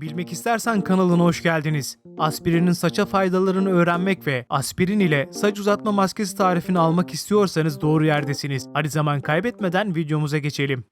Bilmek istersen kanalına hoş geldiniz. Aspirinin saça faydalarını öğrenmek ve aspirin ile saç uzatma maskesi tarifini almak istiyorsanız doğru yerdesiniz. Hadi zaman kaybetmeden videomuza geçelim.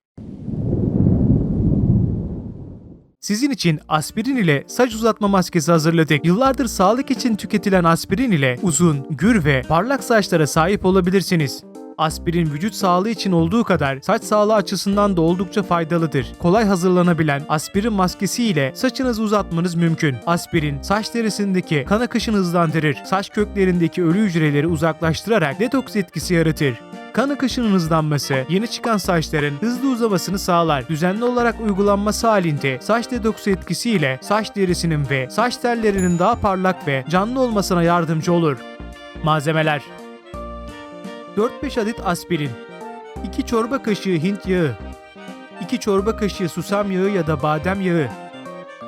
Sizin için aspirin ile saç uzatma maskesi hazırladık. Yıllardır sağlık için tüketilen aspirin ile uzun, gür ve parlak saçlara sahip olabilirsiniz. Aspirin vücut sağlığı için olduğu kadar saç sağlığı açısından da oldukça faydalıdır. Kolay hazırlanabilen aspirin maskesi ile saçınızı uzatmanız mümkün. Aspirin saç derisindeki kan akışını hızlandırır. Saç köklerindeki ölü hücreleri uzaklaştırarak detoks etkisi yaratır. Kan akışının hızlanması yeni çıkan saçların hızlı uzamasını sağlar. Düzenli olarak uygulanması halinde saç detoksu etkisiyle saç derisinin ve saç tellerinin daha parlak ve canlı olmasına yardımcı olur. Malzemeler 4-5 adet aspirin. 2 çorba kaşığı Hint yağı. 2 çorba kaşığı susam yağı ya da badem yağı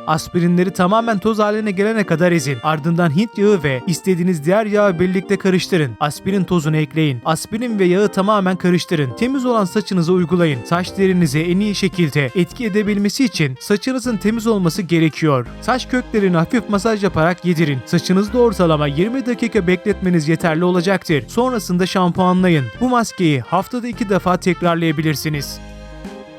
Aspirinleri tamamen toz haline gelene kadar ezin. Ardından Hint yağı ve istediğiniz diğer yağı birlikte karıştırın. Aspirin tozunu ekleyin. Aspirin ve yağı tamamen karıştırın. Temiz olan saçınıza uygulayın. Saç derinize en iyi şekilde etki edebilmesi için saçınızın temiz olması gerekiyor. Saç köklerini hafif masaj yaparak yedirin. Saçınızda ortalama 20 dakika bekletmeniz yeterli olacaktır. Sonrasında şampuanlayın. Bu maskeyi haftada 2 defa tekrarlayabilirsiniz.